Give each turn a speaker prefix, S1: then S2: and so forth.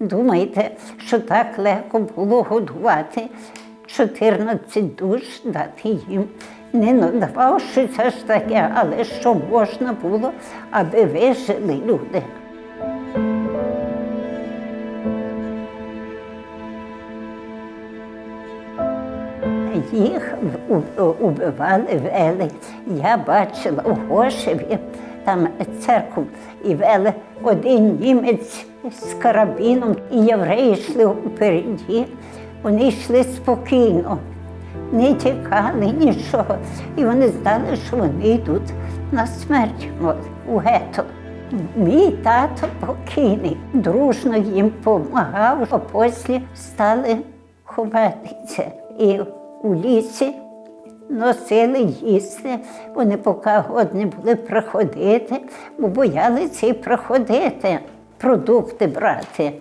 S1: Думаєте, що так легко було годувати 14 душ дати їм? Не надавав щось аж таке, але що можна було, аби вижили люди. Їх убивали, вели. Я бачила у Гошеві, там церкву, і вели один німець з карабіном, і євреї йшли впереді. Вони йшли спокійно, не тікали нічого. І вони знали, що вони йдуть на смерть у гетто. Мій тато покійний, дружно їм допомагав, а після стали ховатися. І у лісі носили їсти. Вони поки годні були приходити, бо боялися і приходити, продукти брати.